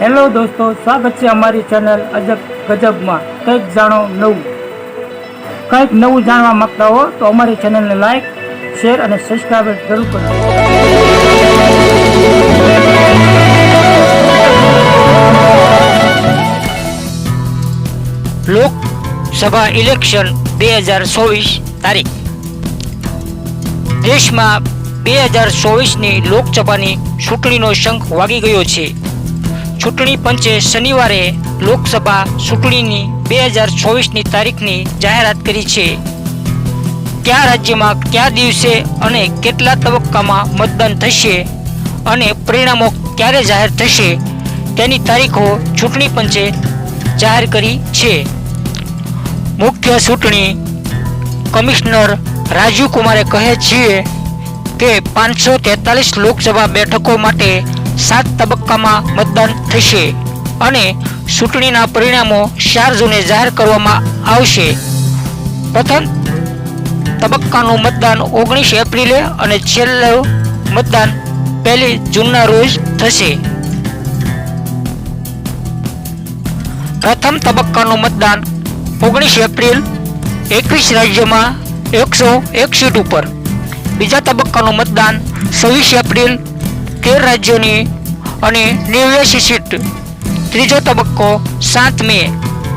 Hello દોસ્તો, સ્વાગત છે અમારી ચેનલ અજબ ગજબમાં. કંઈક જાણો નવું. કંઈક નવું જાણવા માંગતા હો તો અમારી ચેનલને લાઈક, શેર અને સબસ્ક્રાઈબ જરૂર કરો. લોકસભા ઇલેક્શન બે હજાર ચોવીસ તારીખ. દેશમાં બે હજાર ચોવીસની લોકસભાની ચૂંટણીનો શંખ વાગી ગયો છે. ચૂંટણી પંચે શનિવારે લોકસભા ચૂંટણીની બે હજાર ચોવીસની તારીખની જાહેરાત કરી છે. કયા રાજ્યમાં કયા દિવસે અને કેટલા તબક્કામાં મતદાન થશે અને પરિણામો ક્યારે જાહેર થશે તેની તારીખો ચૂંટણી પંચે જાહેર કરી છે. મુખ્ય ચૂંટણી કમિશનર રાજીવ કુમારે કહે છે કે પાંચસો તેતાલીસ લોકસભા બેઠકો માટે સાત તબક્કામાં મતદાન થશે અને ચૂંટણીના પરિણામો ચાર જૂને જાહેર કરવામાં આવશે. પ્રથમ તબક્કાનું મતદાન ઓગણીસ એપ્રિલે અને છેલ્લું મતદાન પહેલી જૂનના રોજ થશે. પ્રથમ તબક્કાનું મતદાન ઓગણીસ એપ્રિલ એકવીસ રાજ્યોમાં એકસો એક સીટ ઉપર. બીજા તબક્કાનું મતદાન છવ્વીસ એપ્રિલ તેર રાજ્યોની અને નેવ્યાસી સીટ. ત્રીજો તબક્કો સાત મે,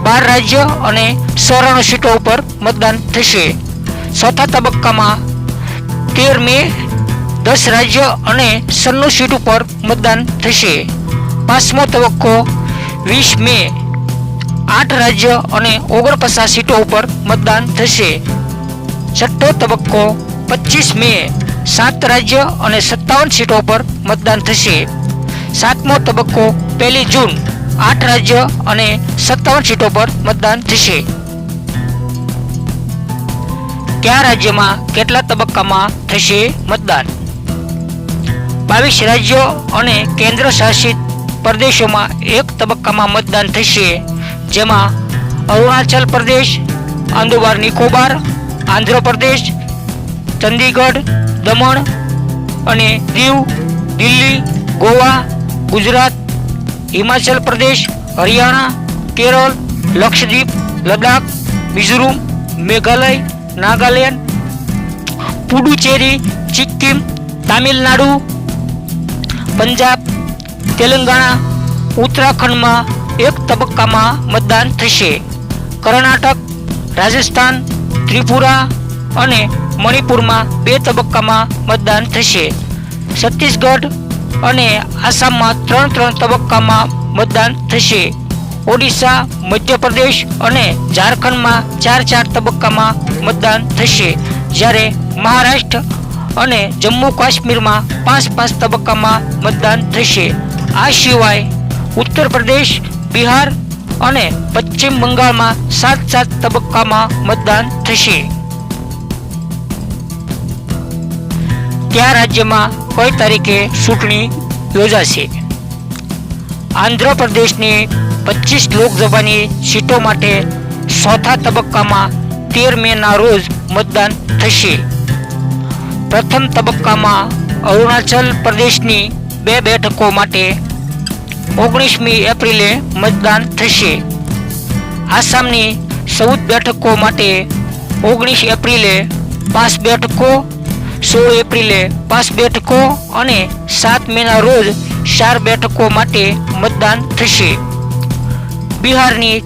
બાર રાજ્ય અને સોરાણું સીટો ઉપર મતદાન થશે. ચોથા તબક્કામાં તેર મે, દસ રાજ્ય અને સન્નું સીટ ઉપર મતદાન થશે. પાંચમો તબક્કો વીસ મે, આઠ રાજ્ય અને ઓગણપચાસ સીટો ઉપર મતદાન થશે. છઠ્ઠો તબક્કો પચીસ મે સાત રાજ્ય અને સત્તાવન સીટો પર મતદાન થશે. સાતમો તબક્કો પહેલી જૂન, આઠ રાજ્ય અને સત્તાવન સીટો પર મતદાન થશે. કયા રાજ્યમાં કેટલા તબક્કામાં થશે મતદાન? બાવીસ રાજ્યો અને કેન્દ્ર શાસિત પ્રદેશોમાં એક તબક્કામાં મતદાન થશે, જેમાં અરુણાચલ પ્રદેશ આંદોબાર નિકોબાર આંધ્રપ્રદેશ ચંદીગઢ દમણ અને દીવ, દિલ્હી, ગોવા, ગુજરાત, હિમાચલ પ્રદેશ, હરિયાણા, કેરળ, લક્ષદ્વીપ, લદ્દાખ, મિઝોરમ, મેઘાલય, નાગાલેન્ડ, પુડુચેરી, સિક્કિમ, તામિલનાડુ, પંજાબ, તેલંગાણા, ઉત્તરાખંડમાં એક તબક્કામાં મતદાન થશે. કર્ણાટક, રાજસ્થાન, ત્રિપુરા અને મણિપુરમાં બે તબક્કામાં મતદાન થશે. છત્તીસગઢ અને આસામમાં ત્રણ ત્રણ તબક્કામાં મતદાન થશે. ઓડિશા, મધ્યપ્રદેશ અને ઝારખંડમાં ચાર ચાર તબક્કામાં મતદાન થશે. જ્યારે મહારાષ્ટ્ર અને જમ્મુ કાશ્મીરમાં પાંચ પાંચ તબક્કામાં મતદાન થશે. આ સિવાય ઉત્તર પ્રદેશ, બિહાર અને પશ્ચિમ બંગાળમાં સાત સાત તબક્કામાં મતદાન થશે. કયા રાજ્યમાં કઈ તારીખે ચૂંટણી યોજાશે? આંધ્રપ્રદેશની પચીસ લોકસભાની સીટો માટે ચોથા તબક્કામાં તેર મેના રોજ મતદાન થશે. પ્રથમ તબક્કામાં અરુણાચલ પ્રદેશની બે બેઠકો માટે ઓગણીસમી એપ્રિલે મતદાન થશે. આસામની ચૌદ બેઠકો માટે ઓગણીસ એપ્રિલે પાંચ બેઠકો સોળ એપ્રિલે પાંચ બેઠકો અને સાત મેના રોજ ચાર બેઠકો માટે મતદાન થશે. બિહારની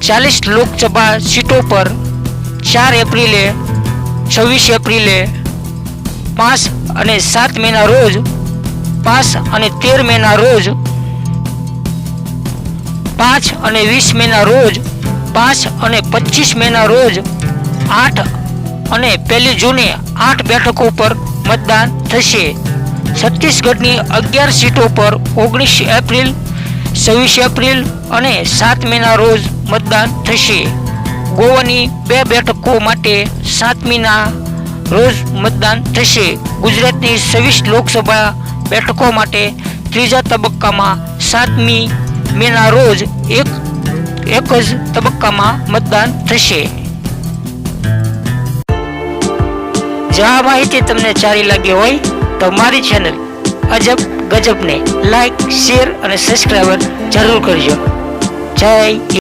ચાલીસ લોકસભા સીટો પર ચાર એપ્રિલે, છવ્વીસ એપ્રિલે, પાંચ અને સાત મેના રોજ, પાંચ અને તેર મેના રોજ, પાંચ અને વીસ મેના રોજ, પાંચ અને પચીસ મેના રોજ, આઠ અને પહેલી જૂને આઠ બેઠકો પર મતદાન થશે. છત્તીસગઢની અગિયાર સીટો પર ઓગણીસ એપ્રિલ, છવ્વીસ એપ્રિલ અને સાત મેના રોજ મતદાન થશે. ગોવાની બે બેઠકો માટે સાતમીના રોજ મતદાન થશે. ગુજરાતની છવ્વીસ લોકસભા બેઠકો માટે ત્રીજા તબક્કામાં સાતમી મેના રોજ એક એક જ તબક્કામાં મતદાન થશે. જો આ માહિતી તમને સારી લાગી હોય, તો મારી ચેનલ અજબ ગજબને લાઈક શેર અને સબસ્ક્રાઈબર જરૂર કરજો. જય